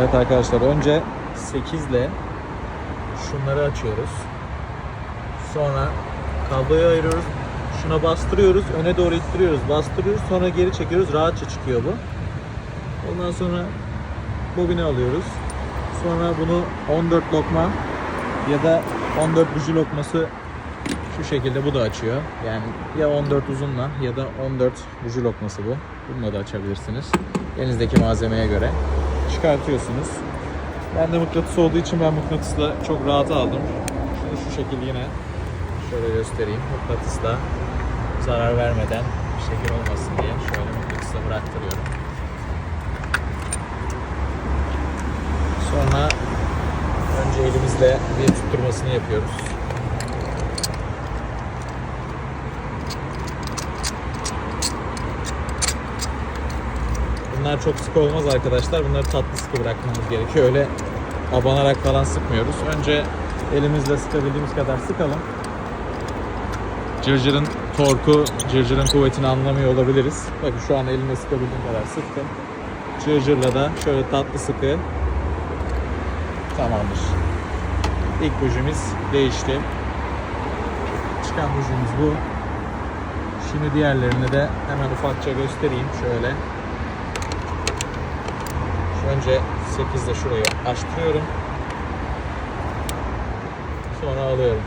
Evet arkadaşlar önce 8 ile şunları açıyoruz. Sonra kabloyu ayırıyoruz. Şuna bastırıyoruz. Öne doğru ittiriyoruz. Bastırıyoruz. Sonra geri çekiyoruz. Rahatça çıkıyor bu. Ondan sonra bobini alıyoruz. Sonra bunu 14 lokma ya da 14 buji lokması şu şekilde bu da açıyor. Yani ya 14 uzunla ya da 14 buji lokması bu. Bununla da açabilirsiniz. Elinizdeki malzemeye göre çıkartıyorsunuz. Ben de mıknatıs olduğu için ben mıknatısla çok rahat aldım. Şunu şu şekilde yine şöyle göstereyim. Mıknatısla zarar vermeden şekil olmasın diye şöyle mıknatısla bıraktırıyorum. Sonra önce elimizle bir tutturmasını yapıyoruz. Bunlar çok sık olmaz arkadaşlar. Bunları tatlı sıkı bırakmamız gerekiyor. Öyle abanarak falan sıkmıyoruz. Önce elimizle sıkabildiğimiz kadar sıkalım. Cırcırın torku, cırcırın kuvvetini anlamıyor olabiliriz. Bakın şu an elimle sıkabildiğim kadar sıktım. Cırcırla da şöyle tatlı sıkı tamamdır. İlk bujimiz değişti. Çıkan bujimiz bu. Şimdi diğerlerini de hemen ufakça göstereyim şöyle. Önce 8'de şurayı açtırıyorum. Sonra alıyorum.